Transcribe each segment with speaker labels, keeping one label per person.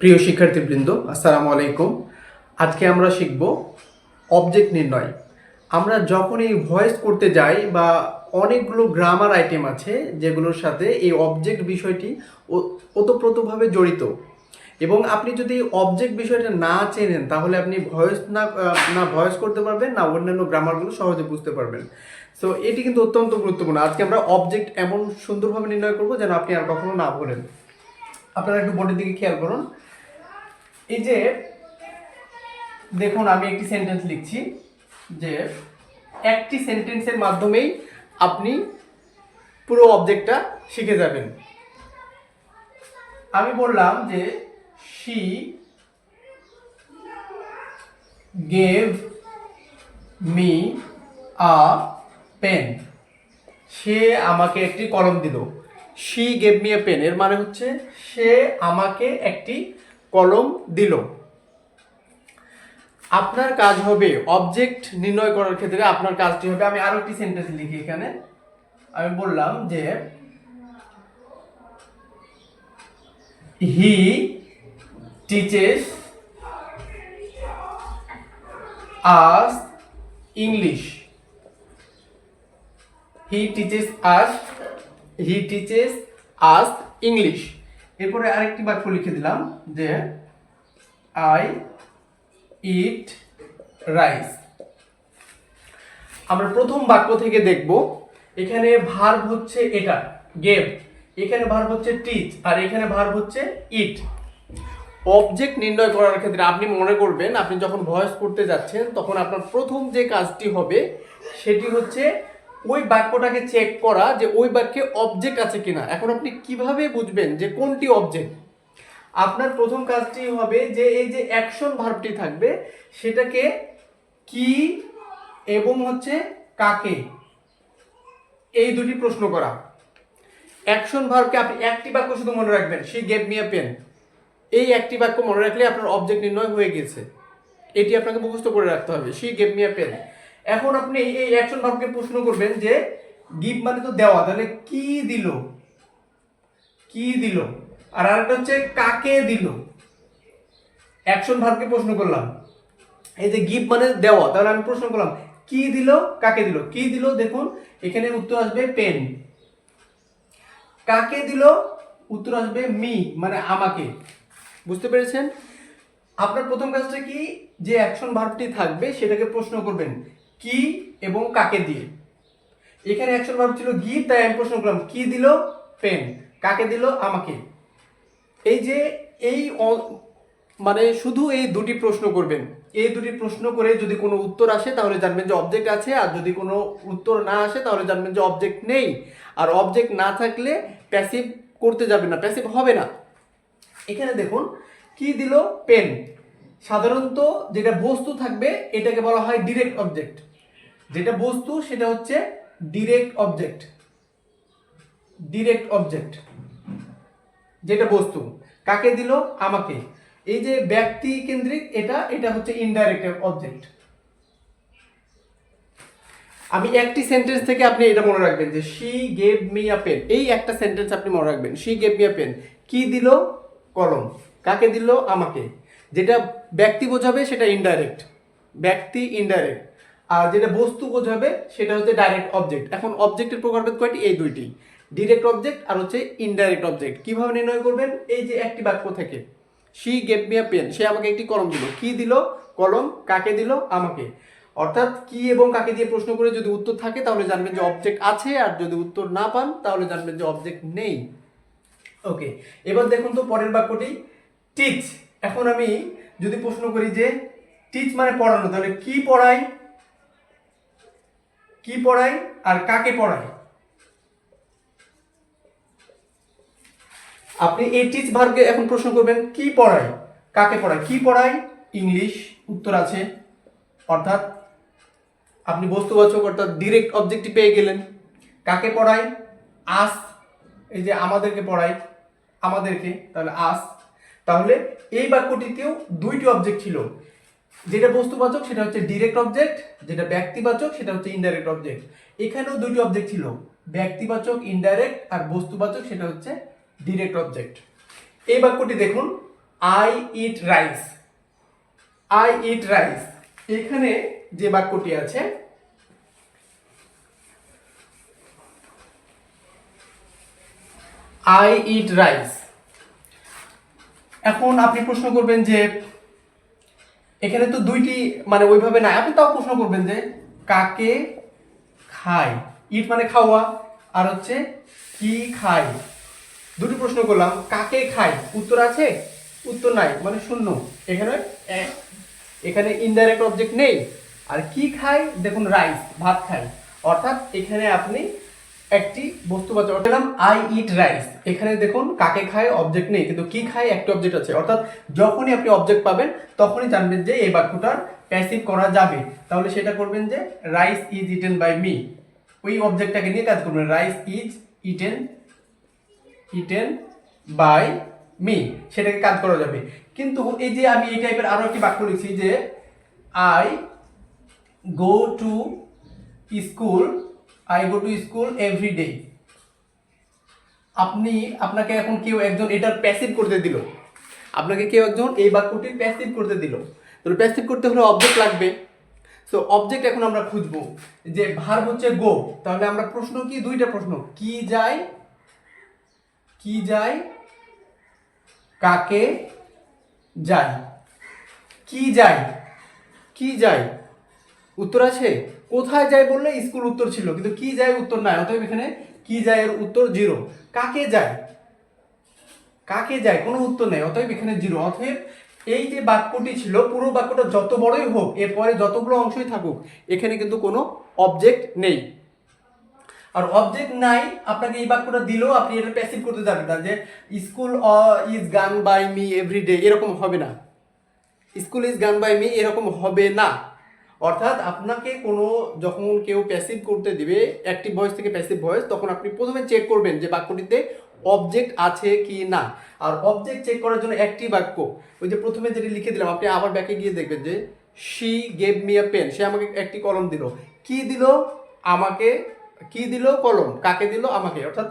Speaker 1: প্রিয় শিক্ষার্থীবৃন্দ, আসসালামু আলাইকুম। আজকে আমরা শিখব অবজেক্ট নির্ণয়। আমরা যখন এই ভয়েস করতে যাই বা অনেকগুলো গ্রামার আইটেম আছে, যেগুলোর সাথে এই অবজেক্ট বিষয়টি ওতপ্রোতভাবে জড়িত। এবং আপনি যদি অবজেক্ট বিষয়টা না চেনেন, তাহলে আপনি ভয়েস না না ভয়েস করতে পারবেন, না অন্যান্য গ্রামারগুলো সহজে বুঝতে পারবেন। সো এটি কিন্তু অত্যন্ত গুরুত্বপূর্ণ। আজকে আমরা অবজেক্ট এমন সুন্দরভাবে নির্ণয় করব যেন আপনি আর কখনো না বলেন আপনারা একটু বোর্ডের দিকে খেয়াল করুন। এই যে, দেখুন, আমি একটি সেন্টেন্স লিখছি যে, একটি সেন্টেন্সের মাধ্যমেই আপনি পুরো অবজেক্টটা শিখে যাবেন। আমি বললাম যে she gave me a pen সে আমাকে একটি কলম দিল। She gave me a pen এর মানে হচ্ছে সে আমাকে একটি কলম দিল। আপনার কাজ হবে অবজেক্ট নির্ণয় করার ক্ষেত্রে আপনার কাজটি হবে, আমি আরও একটি সেন্টেন্স লিখি এখানে। আমি বললাম যে he teaches us English he teaches us he teaches us English এরপরে আরেকটি বাক্য লিখে দিলাম যে আই ইট রাইস আমরা প্রথম বাক্য থেকে দেখব, এখানে ভার্ব হচ্ছে এটা গেভ এখানে ভার্ব হচ্ছে টিচ আর এখানে ভার্ব হচ্ছে ইট অবজেক্ট নির্ণয় করার ক্ষেত্রে আপনি মনে করবেন, আপনি যখন ভয়েস করতে যাচ্ছেন, তখন আপনার প্রথম যে কাজটি হবে, সেটি হচ্ছে ওই বাক্যটাকে চেক করা যে ওই বাক্যে অবজেক্ট আছে কিনা। এখন আপনি কীভাবে বুঝবেন যে কোনটি অবজেক্ট আপনার প্রথম কাজটি হবে যে এই যে অ্যাকশন ভার্বটি থাকবে, সেটাকে কি এবং হচ্ছে কাকে? এই দুটি প্রশ্ন করা। অ্যাকশন ভার্বকে আপনি একটি বাক্য শুধু মনে রাখবেন she gave me a pen এই একটি বাক্য মনে রাখলে আপনার অবজেক্ট নির্ণয় হয়ে গেছে। এটি আপনাকে মুখস্থ করে রাখতে হবে she gave me a pen এখন আপনি এই অ্যাকশন ভার্বকে প্রশ্ন করবেন যে গিভ মানে তো দেওয়া, তাহলে কি দিল? কি দিল? আর আরেকটা হচ্ছে, কাকে দিল? অ্যাকশন ভার্বকে প্রশ্ন করলাম। এই যে গিভ মানে দেওয়া, তাহলে আমি প্রশ্ন করলাম, কি দিল, কাকে দিল? কি দিল? দেখুন, এখানে উত্তর আসবে পেন কাকে দিল? উত্তর আসবে মি মানে আমাকে। বুঝতে পেরেছেন? আপনার প্রথম কাজটা কি? যে অ্যাকশন ভার্বটি থাকবে, সেটাকে প্রশ্ন করবেন। কি এবং কাকে দিয়ে? এখানে অ্যাকশন ভার্ব ছিল গিভ তাই আমি প্রশ্ন করলাম, কি দিল? পেন কাকে দিল? আমাকে। এই যে এই মানে শুধু এই দুটি প্রশ্ন করবেন। এই দুটি প্রশ্ন করে যদি কোনো উত্তর আসে, তাহলে জানবেন যে অবজেক্ট আছে, আর যদি কোনো উত্তর না আসে, তাহলে জানবেন যে অবজেক্ট নেই। আর অবজেক্ট না থাকলে প্যাসিভ করতে যাবেন না প্যাসিভ হবে না। এখানে দেখুন, কি দিল? পেন সাধারণত যেটা বস্তু থাকবে, এটাকে বলা হয় ডিরেক্ট অবজেক্ট যেটা বস্তু, সেটা হচ্ছে ডিরেক্ট অবজেক্ট ডিরেক্ট অবজেক্ট যেটা বস্তু। কাকে দিল? আমাকে। এই যে ব্যক্তি কেন্দ্রিক এটা এটা হচ্ছে ইনডাইরেক্ট অবজেক্ট আমি একটি সেন্টেন্স থেকে আপনি এটা মনে রাখবেন যে she gave me a pen এই একটা সেন্টেন্স আপনি মনে রাখবেন। She gave me a pen কি দিল? কলম। কাকে দিল? আমাকে। যেটা ব্যক্তি বোঝাবে, সেটা ইনডাইরেক্ট ব্যক্তি ইনডাইরেক্ট আর যেটা বস্তু বোঝাবে সেটা হচ্ছে ডাইরেক্ট অবজেক্ট এখন অবজেক্টের প্রকারভেদ কয়টি? এই দুইটি। ডিরেক্ট অবজেক্ট আর হচ্ছে ইনডাইরেক্ট অবজেক্ট কীভাবে নির্ণয় করবেন? এই যে একটি বাক্য থেকে। শি গেভ মি পেন সে আমাকে একটি কলম দিল। কি দিল? কলম কাকে দিল? আমাকে। অর্থাৎ কি এবং কাকে দিয়ে প্রশ্ন করে যদি উত্তর থাকে তাহলে জানবেন যে অবজেক্ট আছে আর যদি উত্তর না পান তাহলে জানবেন যে অবজেক্ট নেই। ওকে এবার দেখুন তো পরের বাক্যটি। টিচ এখন আমি যদি প্রশ্ন করি যে টিচ মানে পড়ানো, তাহলে কি পড়াই কি পড়াই আর কাকে পড়াই? আপনি এই টিচ ভার্বকে এখন প্রশ্ন করবেন, কি পড়াই, কাকে পড়াই? কি পড়াই? ইংলিশ উত্তর আছে। অর্থাৎ আপনি বস্তুবাচক অর্থাৎ ডিরেক্ট অবজেক্টটি পেয়ে গেলেন। কাকে পড়াই? আস এই যে আমাদেরকে পড়াই, আমাদেরকে, তাহলে আস তাহলে এই বাক্যটিতেও দুইটি অবজেক্ট ছিল। যেটা বস্তুবাচক, সেটা হচ্ছে ডিরেক্ট অবজেক্ট যেটা ব্যক্তিবাচক, সেটা হচ্ছে ইনডাইরেক্ট অবজেক্ট এখানেও দুটি অবজেক্ট ছিল, ব্যক্তিবাচক ইনডাইরেক্ট আর বস্তুবাচক, সেটা হচ্ছে ডিরেক্ট অবজেক্ট এই বাক্যটি দেখুন I eat rice I eat rice এখানে যে বাক্যটি আছে আই ইট রাইস এখন আপনি প্রশ্ন করবেন যে এখানে তো দুইটি মানে ওইভাবে নাই। আপনি তাও প্রশ্ন করবেন যে কাকে খায়? ইট মানে খাওয়া, আর হচ্ছে কি খায়? দুটি প্রশ্ন করলাম, কাকে খায়? উত্তর আছে? উত্তর নাই মানে শূন্য। এখানে এখানে ইনডাইরেক্ট অবজেক্ট নেই। আর কি খায়? দেখুন রাইস ভাত খায়। অর্থাৎ এখানে আপনি একটি বস্তু বস্তুবাচক পেলাম আই ইট রাইস এখানে দেখুন কাকে খায় অবজেক্ট নেই, কিন্তু কি খায়, একটি অবজেক্ট আছে। অর্থাৎ যখনই আপনি অবজেক্ট পাবেন, তখনই জানবেন যে এই বাক্যটার প্যাসিভ করা যাবে। তাহলে সেটা করবেন যে rice is eaten by me ওই অবজেক্টটাকে নিয়ে কাজ করবেন rice is eaten eaten by me সেটাকে কাজ করা যাবে। কিন্তু এই যে আমি এই টাইপের আরও একটি বাক্য লিখছি যে I go to school I go to school every day আপনি, আপনাকে এখন কেউ একজন এটার প্যাসিভ করতে দিল। আপনাকে কেউ একজন এই বাক্যটির প্যাসিভ করতে দিল। তো প্যাসিভ করতে হলে অবজেক্ট লাগবে। সো অবজেক্ট এখন আমরা খুঁজবো। যে ভার্ব হচ্ছে গো তাহলে আমরা প্রশ্ন কি? দুইটা প্রশ্ন। কি যায়? কি যায়? কাকে যায়? কি যায়? কি যায়? উত্তর আছে? কোথায় যায় বললে স্কুল উত্তর ছিল, কিন্তু কি যায় উত্তর নাই। অতএব এখানে কি যায় এর উত্তর জিরো। কাকে যায়? কাকে যায়? কোনো উত্তর নেই, অতএব এখানে জিরো। অতএব এই যে বাক্যটি ছিল, পুরো বাক্যটা যত বড়ই হোক, এরপরে যতগুলো অংশই থাকুক, এখানে কিন্তু কোনো অবজেক্ট নেই। আর অবজেক্ট নাই, আপনাকে এই বাক্যটা দিলেও আপনি এটা প্যাসিভ করতে যাবেন না, যে school is gone by me everyday এরকম হবে না। School is gone by me এরকম হবে না। অর্থাৎ আপনাকে কোনো যখন কেউ প্যাসিভ করতে দিবে অ্যাক্টিভ ভয়েস থেকে প্যাসিভ ভয়েস তখন আপনি প্রথমে চেক করবেন যে বাক্যটিতে অবজেক্ট আছে কি না। আর অবজেক্ট চেক করার জন্য একটি বাক্য। ওই যে প্রথমে যেটি লিখে দিলাম, আপনি আবার ব্যাকে গিয়ে দেখবেন যে she gave me a pen সে আমাকে একটি কলম দিল। কি দিল? আমাকে কি দিল? কলম। কাকে দিল? আমাকে। অর্থাৎ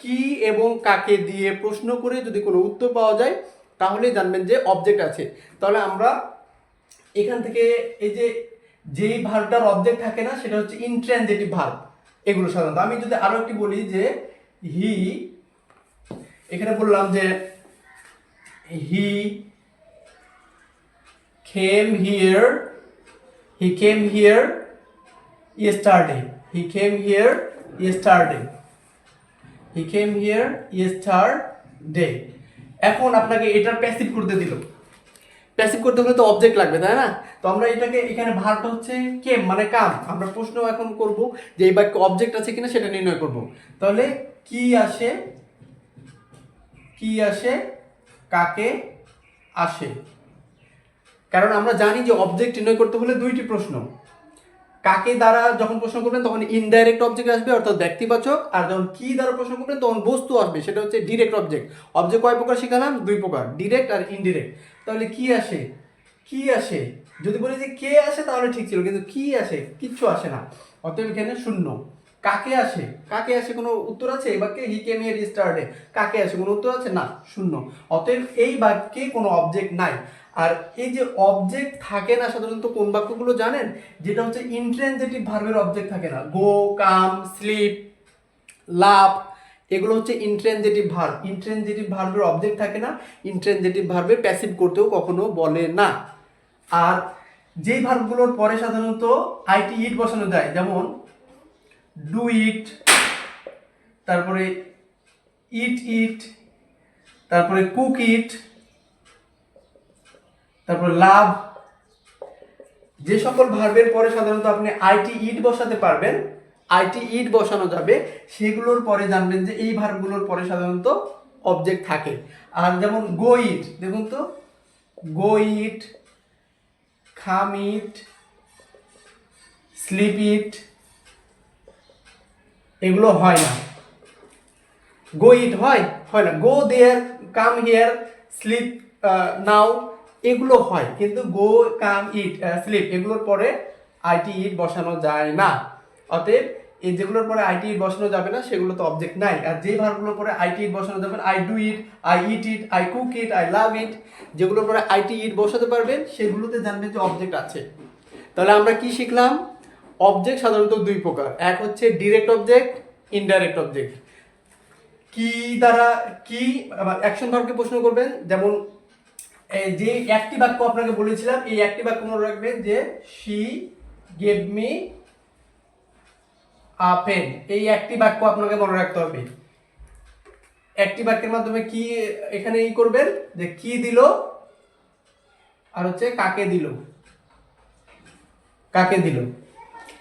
Speaker 1: কি এবং কাকে দিয়ে প্রশ্ন করে যদি কোনো উত্তর পাওয়া যায়, তাহলে জানবেন যে অবজেক্ট আছে। তাহলে আমরা এখান থেকে এই যে যেই ভার্বটার অবজেক্ট থাকে না, সেটা হচ্ছে ইনট্রানজিটিভ ভার্ব এগুলো সাধারণত। আমি যদি আরও একটি বলি যে হি এখানে বললাম যে he came here he came here yesterday he came here yesterday he came here yesterday এখন আপনাকে এটার প্যাসিভ করতে দিল। প্যাসিভ করতে হলে তো অবজেক্ট লাগবে, তাই না? তো আমরা এটাকে এখানে ভারটা হচ্ছে কে মানে কাম। আমরা প্রশ্ন এখন করব যে এই বাক্য অবজেক্ট আছে কিনা সেটা নির্ণয় করব। তাহলে কি আসে? কি আসে? কাকে আসে? কারণ আমরা জানি যে অবজেক্ট নির্ণয় করতে হলে দুইটি প্রশ্ন। কাকে দ্বারা যখন প্রশ্ন করবেন, তখন ইনডাইরেক্ট অবজেক্ট আসবে, অর্থাৎ ব্যক্তিবাচক, আর যখন কি দ্বারা প্রশ্ন করবেন, তখন বস্তু আসবে, সেটা হচ্ছে ডিরেক্ট অবজেক্ট অবজেক্ট কয় প্রকার শিখালাম? দুই প্রকার ডিরেক্ট আর ইনডিরেক্ট তাহলে কি আসে? কি আসে? যদি বলি যে কে আসে, তাহলে ঠিক ছিল, কিন্তু কি আসে? কিচ্ছু আসে না। অতএব এখানে শূন্য। কাকে আসে? কাকে আসে কোনো উত্তর আছে? এই বাক্যে হি কেম হিয়ার স্টার্টে কাকে আসে কোনো উত্তর আছে? না, শূন্য। অতএব এই বাক্যে কোনো অবজেক্ট নাই। আর এই যে অবজেক্ট থাকে না সাধারণত কোন বাক্যগুলো জানেন? যেটা হচ্ছে ইন্ট্রানজেটিভ ভার্বের অবজেক্ট থাকে না। গো কাম স্লিপ লাভ এগুলো হচ্ছে ইন্ট্রেনজেটিভ ভার্ব ইন্ট্রানজেটিভ ভার্বের অবজেক্ট থাকে না। ইন্ট্রেনজেটিভ ভার্বের প্যাসিভ করতেও কখনো বলে না। আর যেই ভার্বগুলোর পরে সাধারণত আইটি ইট বসানো যায়, যেমন ডু ইট তারপরে ইট ইট তারপরে কুক ইট তারপর লাভ। যে সকল ভার্বের পরে সাধারণত আপনি আইটি ইট বসাতে পারবেন। আইটি ইট বসানো যাবে। সেগুলোর পরে জানবেন যে এই ভার্বগুলোর পরে সাধারণত অবজেক্ট থাকে। আর যেমন গো ইট দেখুন তো। গো ইট খাম ইট স্লিপ ইট এগুলো হয় না। গো ইট হয়? হয় না। গো দেয়ার কাম হিয়ার স্লিপ নাও এগুলো হয়, কিন্তু গো, কাম, ইট স্লিপ, এগুলোর পরে আইটি ইট বসানো যায় না। অতএব এই যেগুলোর পরে আইটি ইট বসানো যাবে না, সেগুলো তো অবজেক্ট নাই। আর যে ভার্বগুলোর পরে আইটি ইট বসানো যাবে I do it, I eat it, I cook it, I love it, যেগুলোর পরে আইটি ইট বসাতে পারবেন সেগুলোতে জানবেন যে অবজেক্ট আছে। তাহলে আমরা কি শিখলাম? অবজেক্ট সাধারণত দুই প্রকার। এক হচ্ছে ডিরেক্ট অবজেক্ট ইনডাইরেক্ট অবজেক্ট কি দ্বারা, কি অ্যাকশন ভার্বকে প্রশ্ন করবেন? যেমন যে একটি বাক্য আপনাকে বলেছিলাম, এই একটি বাক্য মনে রাখবেন যে she gave me a pen এই একটি বাক্য আপনাকে মনে রাখতে হবে। একটি বাক্যের মাধ্যমে কি এখানে ই করবেন? যে, কি দিল? আর হচ্ছে, কাকে দিল? কাকে দিল?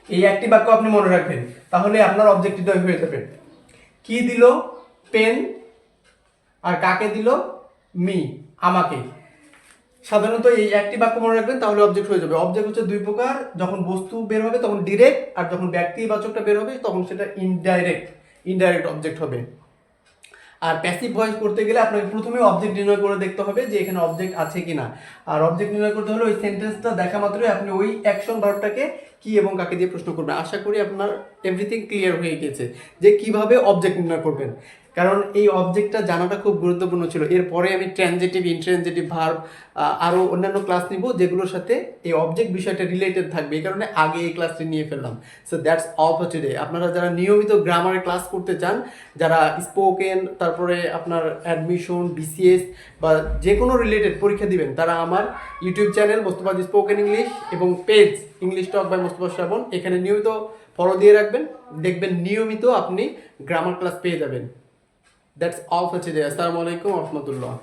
Speaker 1: এই একটি বাক্য আপনি মনে রাখবেন। তাহলে আপনার অবজেক্টিভ হয়ে যাবে। কি দিল? পেন আর কাকে দিল? মি আমাকে। সাধারণত এই একটি বাক্য মনে রাখবেন, তাহলে অবজেক্ট হয়ে যাবে। অবজেক্ট হচ্ছে দুই প্রকার, যখন বস্তু বের হবে তখন ডিরেক্ট আর যখন ব্যক্তিবাচকটা বের হবে তখন সেটা ইনডাইরেক্ট ইনডাইরেক্ট অবজেক্ট হবে। আর প্যাসিভ ভয়েস করতে গেলে আপনাকে প্রথমে অবজেক্ট নির্ণয় করে দেখতে হবে যে এখানে অবজেক্ট আছে কি না আর অবজেক্ট নির্ণয় করতে হলে ওই সেন্টেন্সটা দেখা মাত্রই আপনি ওই অ্যাকশন ভার্বটাকে কি এবং কাকে দিয়ে প্রশ্ন করবেন? আশা করি আপনার এভরিথিং ক্লিয়ার হয়ে গেছে যে কীভাবে অবজেক্ট নির্ণয় করবেন। কারণ এই অবজেক্টটা জানাটা খুব গুরুত্বপূর্ণ ছিল। এরপরে আমি ট্রানজেটিভ ইনট্রানজেটিভ ভার্ব আরও অন্যান্য ক্লাস নিব যেগুলোর সাথে এই অবজেক্ট বিষয়টা রিলেটেড থাকবে। এই কারণে আগে এই ক্লাসটি নিয়ে ফেললাম। সো দ্যাটস টুডে আপনারা যারা নিয়মিত গ্রামারের ক্লাস করতে চান, যারা স্পোকেন তারপরে আপনার অ্যাডমিশন বিসিএস বা যে কোনো রিলেটেড পরীক্ষা দিবেন, তারা আমার YouTube channel Mustafa spoken English এবং page English talk by Mustafa Shrabon এখানে নিয়মিত ফলো দিয়ে রাখবেন। দেখবেন নিয়মিত আপনি গ্রামার ক্লাস পেয়ে যাবেন। দ্যাটস অল ফর টুডে আসসালামু আলাইকুম রহমতুল্লাহ